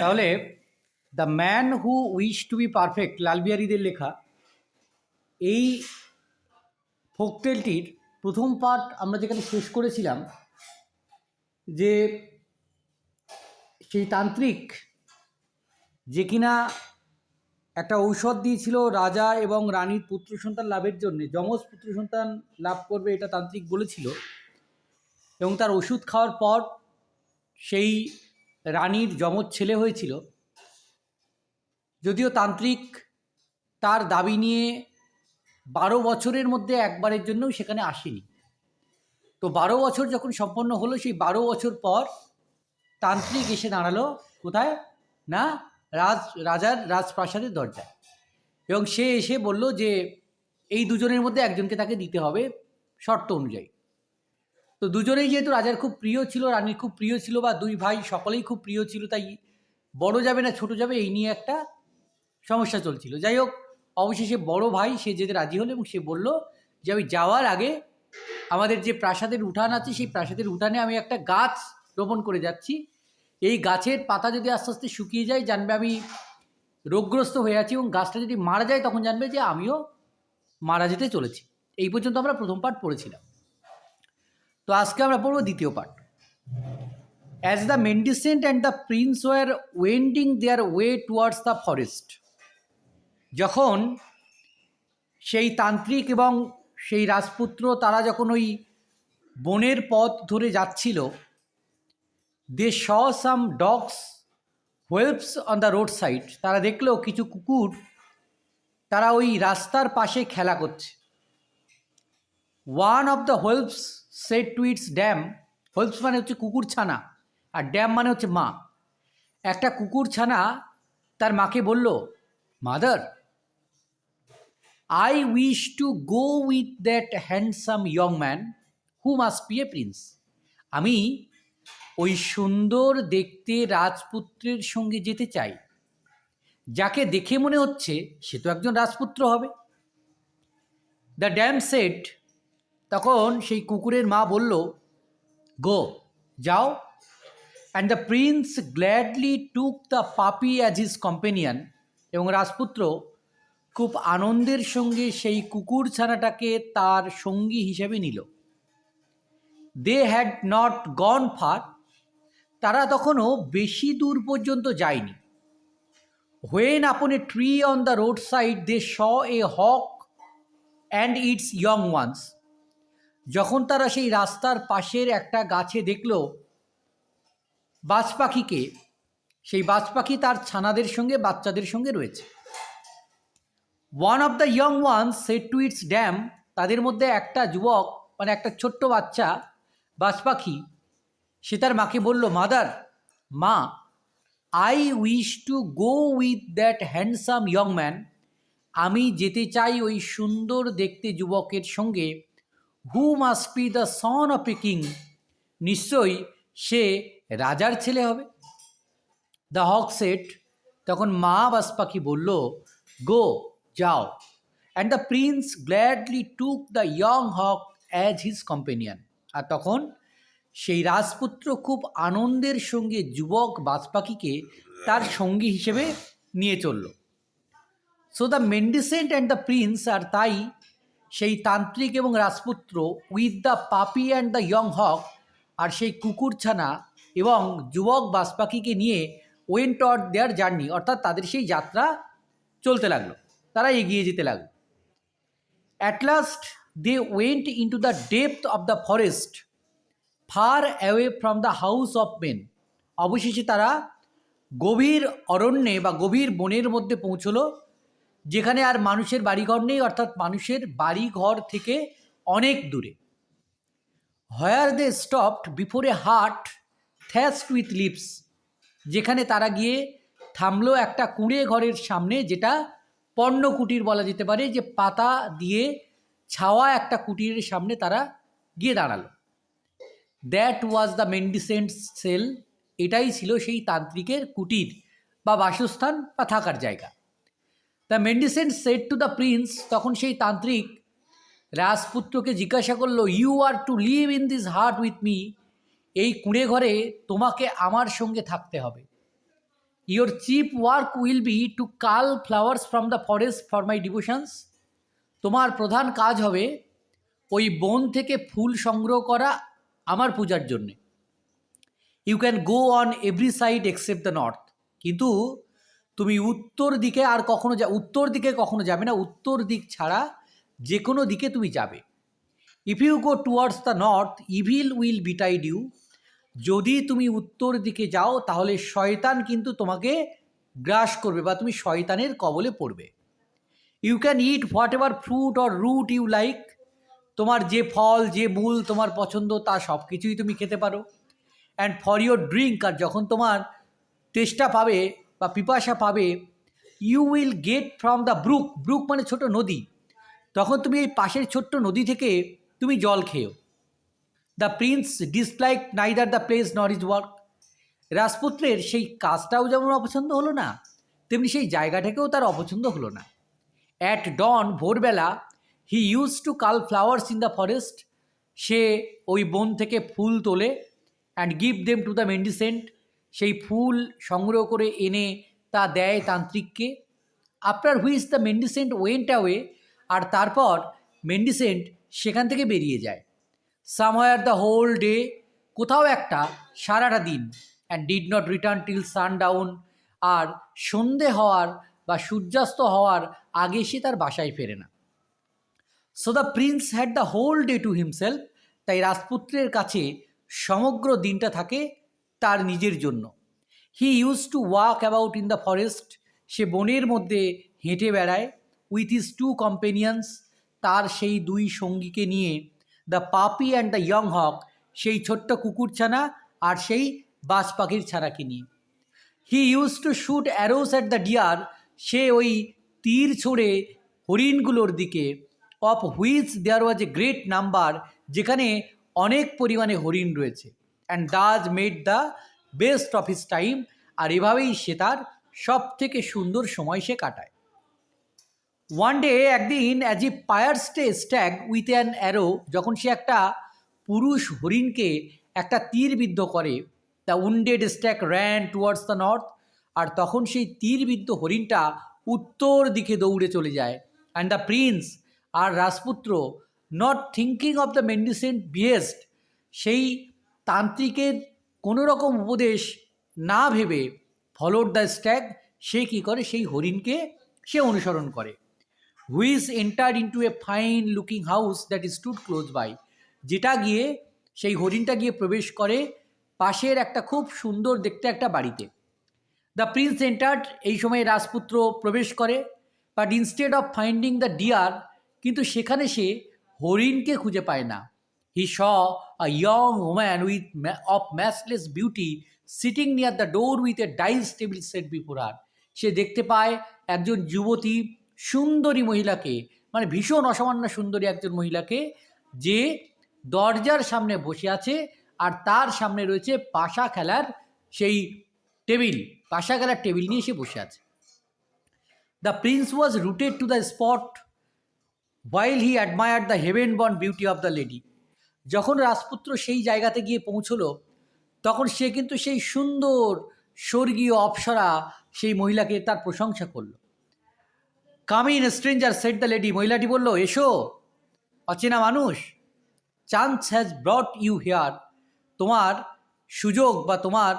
তাহলে the man who wish to be perfect লালবিহারীদের লেখা, এই ফোকটেলটির প্রথম পার্ট আমরা যেখানে শেষ করেছিলাম, যে সেই তান্ত্রিক যে কিনা একটা ঔষধ দিয়েছিল রাজা এবং রানীর পুত্র সন্তান লাভের জন্য, যমজ পুত্র সন্তান লাভ করবে এটা তান্ত্রিক বলেছিল, এবং তার ওষুধ খাওয়ার পর সেই রানীর যমজ ছেলে হয়েছিল। যদিও তান্ত্রিক তার দাবি নিয়ে বারো বছরের মধ্যে একবারের জন্যও সেখানে আসেনি। তো বারো বছর যখন সম্পন্ন হলো, সেই বারো বছর পর তান্ত্রিক এসে দাঁড়াল কোথায়? না, রাজ, রাজার রাজপ্রাসাদের দরজায়। এবং সে এসে বলল যে, এই দুজনের মধ্যে একজনকে তাকে দিতে হবে শর্ত অনুযায়ী। তো দুজনেই যেহেতু রাজার খুব প্রিয় ছিল, রানীর খুব প্রিয় ছিল বা দুই ভাই সকলেই খুব প্রিয় ছিল, তাই বড় যাবে না ছোট যাবে এই নিয়ে একটা সমস্যা চলছিল। যাই হোক, অবশেষে বড় ভাই সে যেতে রাজি হলো এবং সে বলল যে, আমি যাওয়ার আগে আমাদের যে প্রাসাদের উঠান আছে, সেই প্রাসাদের উঠানে আমি একটা গাছ রোপণ করে যাচ্ছি। এই গাছের পাতা যদি আস্তে আস্তে শুকিয়ে যায়, জানবে আমি রোগগ্রস্ত হয়ে আছি এবং গাছটা যদি মারা যায়, তখন জানবে যে আমিও মারা যেতে চলেছি। এই পর্যন্ত আমরা প্রথম পাঠ পড়েছিলাম। তো আজকে আমরা পড়ব দ্বিতীয় part as the mendicant and the prince were wending their way towards the forest যখন সেই তান্ত্রিক এবং সেই রাজপুত্র তারা যখন ওই বনের পথ ধরে যাচ্ছিল they saw some dogs whelps on the road side তারা দেখল কিছু কুকুর তারা ওই রাস্তার পাশে খেলা করছে। One of the whelps said to its dam whelps মানে হচ্ছে কুকুর ছানা, আর ড্যাম মানে হচ্ছে মা। একটা কুকুর ছানা তার মাকে বলল mother I wish to go with that handsome young man who must be a prince আমি ওই সুন্দর দেখতে রাজপুত্রের সঙ্গে যেতে চাই। যাকে দেখে মনে হচ্ছে সে তো একজন রাজপুত্র হবে। দ্য ড্যাম সেট তখন সেই কুকুরের মা বলল, গো, যাও। And the prince gladly took the puppy as his companion এবং রাজপুত্র খুব আনন্দের সঙ্গে সেই কুকুর ছানাটাকে তার সঙ্গী হিসেবে নিল। They had not gone far তারা তখনও বেশি দূর পর্যন্ত যায়নি। When upon a tree on the road side they saw a hawk and its young ones যখন তারা সেই রাস্তার পাশের একটা গাছে দেখল, বাজ পাখিকে, সেই বাজ পাখি তার ছানাদের সঙ্গে, বাচ্চাদের সঙ্গে রয়েছে। One of the young one said to its dam তাদের মধ্যে একটা যুবক মানে একটা ছোট্ট বাচ্চা, বাজ পাখি, সে তার মাকে বলল, মাদার, মা I wish to go with that handsome young man আমি যেতে চাই ওই সুন্দর দেখতে যুবকের সঙ্গে। Who must be the son of a king নিশ্চয়ই সে রাজার ছেলে হবে। দ্য হক সেট তখন মা বাস পাখি বলল গো যাও। And the prince gladly took the young hawk as his companion আর তখন সেই রাজপুত্র খুব আনন্দের সঙ্গে যুবক বাজ পাখিকে তার সঙ্গী হিসেবে নিয়ে চলল। So the mendicant and the prince আর তাই সেই তান্ত্রিক এবং রাজপুত্র with the puppy and the young hawk আর সেই কুকুরছানা এবং যুবক বাজ পাখিকে নিয়ে ওয়েন্ট অর দেয়ার জার্নি অর্থাৎ তাদের সেই যাত্রা চলতে লাগল। তারা এগিয়ে যেতে লাগল। At last they went into the depth of the forest far away from the house of men অবশেষে তারা গভীর অরণ্যে বা গভীর বনের মধ্যে পৌঁছলো। যেখানে আর মানুষের বাড়িঘর নেই, অর্থাৎ মানুষের বাড়িঘর থেকে অনেক দূরে। Where they stopped before a hut thatched with leaves যেখানে তারা গিয়ে থামলো একটা কুঁড়ে ঘরের সামনে, যেটা পণ্য কুটির বলা যেতে পারে, যে পাতা দিয়ে ছাওয়া একটা কুটিরের সামনে তারা গিয়ে দাঁড়াল। That was the mendicant cell এটাই ছিল সেই তান্ত্রিকের কুটির বা বাসস্থান বা থাকার জায়গা। The mendicant said to the prince তখন সেই তান্ত্রিক রাজপুত্রকে জিজ্ঞাসা করল you are to live in this hut with me এই কুঁড়ে ঘরে তোমাকে আমার সঙ্গে থাকতে হবে। Your chief work will be to cull flowers from the forest for my devotions তোমার প্রধান কাজ হবে ওই বন থেকে ফুল সংগ্রহ করা আমার পূজার জন্যে। You can go on every side except the north কিন্তু তুমি উত্তর দিকে আর কখনো যা, উত্তর দিকে কখনো যাবে না, উত্তর দিক ছাড়া যে কোনো দিকে তুমি যাবে। If you go towards the north evil will betide you যদি তুমি উত্তর দিকে যাও, তাহলে শয়তান কিন্তু তোমাকে গ্রাস করবে বা তুমি শয়তানের কবলে পড়বে। You can eat whatever fruit or root you like তোমার যে ফল, যে মূল তোমার পছন্দ, তা সব কিছুই তুমি খেতে পারো। অ্যান্ড ফর ইউর ড্রিঙ্ক আর যখন তোমার তেষ্টা পাবে বা পিপাসা পাবে you will get from the brook brook মানে ছোট নদী। তখন তুমি এই পাশের ছোট্ট নদী থেকে তুমি জল খেও। The prince dislike neither the place nor his work রাজপুত্রের সেই কাজটাও যেমন অপছন্দ হলো না, তেমনি সেই জায়গাটাকেও তার অপছন্দ হলো না। অ্যাট ডন ভোরবেলা he used to cull flowers in the forest সে ওই বন থেকে ফুল তোলে and give them to the mendicant সেই ফুল সংগ্রহ করে এনে তা দেয় তান্ত্রিককে। After which the mendicant went away আর তারপর মেন্ডিসেন্ট সেখান থেকে বেরিয়ে যায়। সামহায়ার দ্য হোল ডে, কোথাও একটা সারাটা দিন and did not return till sundown আর সন্ধে হওয়ার বা সূর্যাস্ত হওয়ার আগে সে তার বাসায় ফেরে না। So the prince had the whole day to himself তাই রাজপুত্রের কাছে সমগ্র দিনটা থাকে তার নিজের জন্য। He used to walk about in the forest সে বনের মধ্যে হেঁটে বেড়ায় উইথ হিজ টু কম্পেনিয়ন্স তার সেই দুই সঙ্গীকে নিয়ে the puppy and the young হক সেই ছোট্ট কুকুরছানা আর সেই বাজ পাখির ছানাকে নিয়ে। He used to shoot arrows at the deer সে ওই তীর ছড়ে হরিণগুলোর দিকে of which there was a great number যেখানে অনেক পরিমাণে হরিণ রয়েছে। And thus made the best of his time আর এভাবেই সে তার সব থেকে সুন্দর সময় সে কাটায়। ওয়ান ডে একদিন as he pierced stag with an arrow যখন সে একটা পুরুষ হরিণকে একটা তীরবিদ্ধ করে the wounded stag ran towards the north আর তখন সেই তীরবিদ্ধ হরিণটা উত্তর দিকে দৌড়ে চলে যায়। অ্যান্ড দ্য প্রিন্স আর রাজপুত্র not thinking of the mendicant behest সেই তান্ত্রিকের কোনো রকম উপদেশ না ভেবে ফলোড দ্য স্ট্যাগ সে কী করে? সেই হরিণকে সে অনুসরণ করে। Which entered into a fine looking house that is stood close by যেটা গিয়ে, সেই হরিণটা গিয়ে প্রবেশ করে পাশের একটা খুব সুন্দর দেখতে একটা বাড়িতে। দ্য প্রিন্স এন্টার্ড এই সময় রাজপুত্র প্রবেশ করে but instead of finding the deer কিন্তু সেখানে সে হরিণকে খুঁজে পায় না। He saw a young woman with of matchless beauty sitting near the door with a dice table set before আর সে দেখতে পায় একজন যুবতী সুন্দরী মহিলাকে মানে ভীষণ অসামান্য সুন্দরী একজন মহিলাকে, যে দরজার সামনে বসে আছে আর তার সামনে রয়েছে পাশা খেলার সেই টেবিল, পাশা খেলার টেবিল নিয়ে সে বসে আছে। The prince was rooted to the spot while he admire the heaven born beauty of the lady যখন রাজপুত্র সেই জায়গাতে গিয়ে পৌঁছলো, তখন সে কিন্তু সেই সুন্দর স্বর্গীয় অপ্সরা সেই মহিলাকে তার প্রশংসা করল। Come in stranger said the lady মহিলাটি বলল, এসো, অচেনা মানুষ chance has brought you here তোমার সুযোগ বা তোমার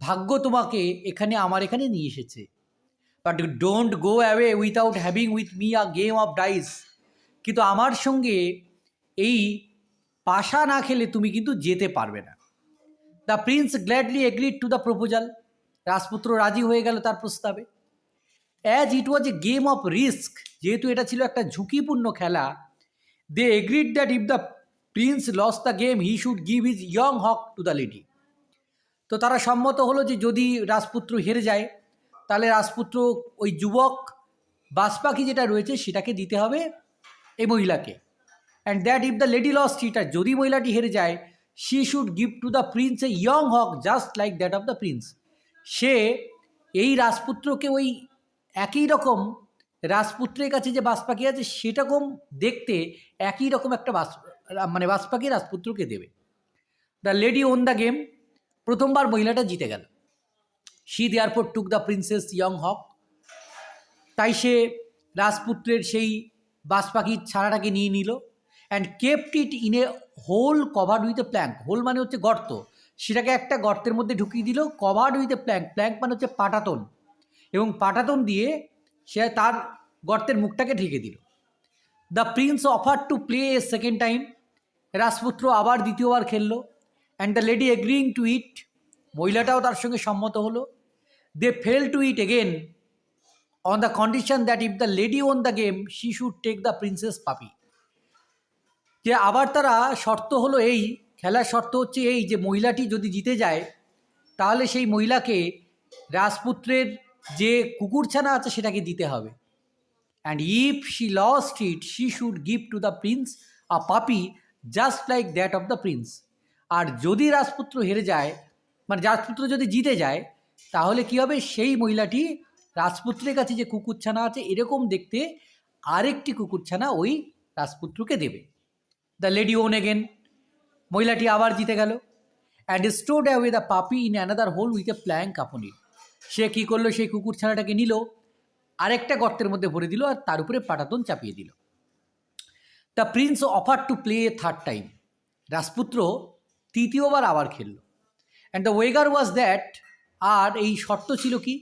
ভাগ্য তোমাকে এখানে, আমার এখানে নিয়ে এসেছে। But don't go away without having with me a game of dice কিন্তু আমার সঙ্গে এই পাশা না খেলে তুমি কিন্তু যেতে পারবে না। The prince gladly agreed to the proposal রাজপুত্র রাজি হয়ে গেল তার প্রস্তাবে। As it was a game of risk যেহেতু এটা ছিল একটা ঝুঁকিপূর্ণ খেলা they agreed that if the prince lost the game he should give his young hawk to the lady তো তারা সম্মত হলো যে যদি রাজপুত্র হেরে যায়, তাহলে রাজপুত্র ওই যুবক বাসপাখি যেটা রয়েছে সেটাকে দিতে হবে এই মহিলাকে। And that if the lady lost it যদি মহিলাটি হেরে যায় she should give to the prince a young hawk just like that of the prince সে এই রাজপুত্রকে ওই একই রকম রাজপুত্রের কাছে যে বাস পাখি আছে সেরকম দেখতে একই রকম একটা বাস মানে বাস পাখি রাজপুত্রকে দেবে। The lady won the game প্রথমবার মহিলাটা জিতে গেল। She thereupon took the prince's young hawk তাই সে রাজপুত্রের সেই বাস পাখির ছানাটাকে নিয়ে নিল। And kept it in a hole covered with a plank hole মানে হচ্ছে গর্ত। সেটাকে একটা গর্তের মধ্যে ঢুকিয়ে দিল covered with a plank plank মানে হচ্ছে পাটাতন। এবং পাটাতন দিয়ে সে তার গর্তের মুখটাকে ঢেকে দিল। The prince offered to play a second time রাজপুত্র আবার দ্বিতীয়বার খেললো। And the lady agreeing to it মহিলাটাও তার সঙ্গে সম্মত হলো। They fell to it again on the condition that if the lady won the game she should take the prince's puppy যে আবার তারা শর্ত হলো এই, খেলার শর্ত হচ্ছে এই যে মহিলাটি যদি জিতে যায়, তাহলে সেই মহিলাকে রাজপুত্রের যে কুকুরছানা আছে সেটাকে দিতে হবে। And if she lost it she should give to the prince a puppy just like that of the prince আর যদি রাজপুত্র হেরে যায় মানে রাজপুত্র যদি জিতে যায়, তাহলে কি হবে? সেই মহিলাটি রাজপুত্রের কাছে যে কুকুরছানা আছে, এরকম দেখতে আরেকটি কুকুরছানা ওই রাজপুত্রকে দেবে। দ্য লেডি ওন এগেন মহিলাটি আবার জিতে গেল। And stowed away the puppy in another hole with a plank upon সে কী করল? সেই কুকুর ছানাটাকে নিল, আরেকটা গর্তের মধ্যে ভরে দিল আর তার উপরে পাটাতন চাপিয়ে দিল। The prince offered to play a third time রাজপুত্র তৃতীয়বার আবার খেলল। And the wager was that আর এই শর্ত ছিল কি?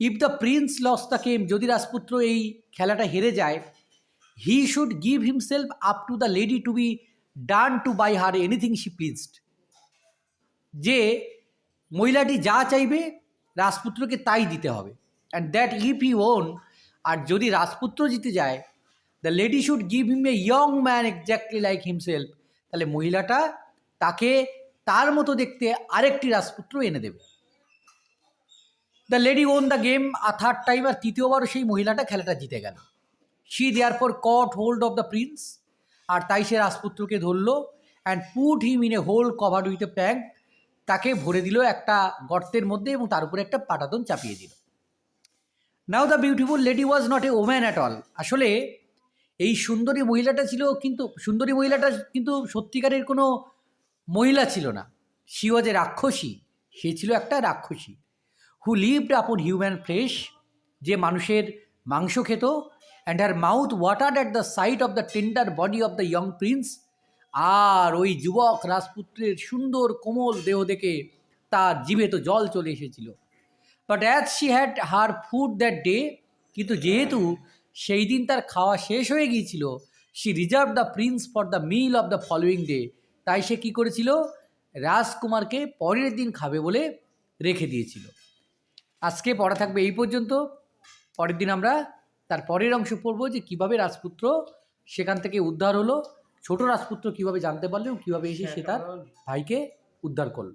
If the prince lost the game যদি রাজপুত্র এই খেলাটা হেরে যায় he should give himself up to the lady to be done to by her anything she pleased যে মহিলাটি যা চাইবে রাজপুত্রকে তাই দিতে হবে। And that if he won আর যদি রাজপুত্র জিতে যায় the lady should give him a young man exactly like himself তাহলে মহিলাটা তাকে তার মতো দেখতে আরেকটি রাজপুত্র এনে দেবে। The lady won the game a third time আর তৃতীয়বারও সেই মহিলাটা খেলাটা জিতে গেল। She therefore caught hold of the prince আর তাই সে রাজপুত্রকে ধরলো and put him in a hole covered with a plank তাকে ভরে দিল একটা গর্তের মধ্যে এবং তার উপরে একটা পাটাতন চাপিয়ে দিল। Now the beautiful lady was not a woman at all আসলে এই সুন্দরী মহিলাটা ছিল কিন্তু, সুন্দরী মহিলাটা কিন্তু সত্যিকারের কোনো মহিলা ছিল না। সি ওয়াজ এ রাক্ষসী। সে ছিল একটা রাক্ষসী। Who lived upon human flesh যে মানুষের মাংস খেত and her mouth watered at the sight of the tender body of the young prince আর ওই যুবক রাজপুত্রের সুন্দর কোমল দেহ দেখে তার জিভে তো জল চলে এসেছিল। But as she had her food that day কিন্তু যেহেতু সেই দিন তার খাওয়া শেষ হয়ে গিয়েছিল she reserved the prince for the meal of the following day তাই সে কী করেছিল? রাজকুমারকে পরের দিন খাবে বলে রেখে দিয়েছিল। আজকে পড়া থাকবে এই পর্যন্ত। পরের দিন আমরা তার পরের অংশ পড়ব যে কীভাবে রাজপুত্র সেখান থেকে উদ্ধার হলো ছোট রাজপুত্র কীভাবে জানতে পারল কীভাবে এসে সে তার ভাইকে উদ্ধার করল।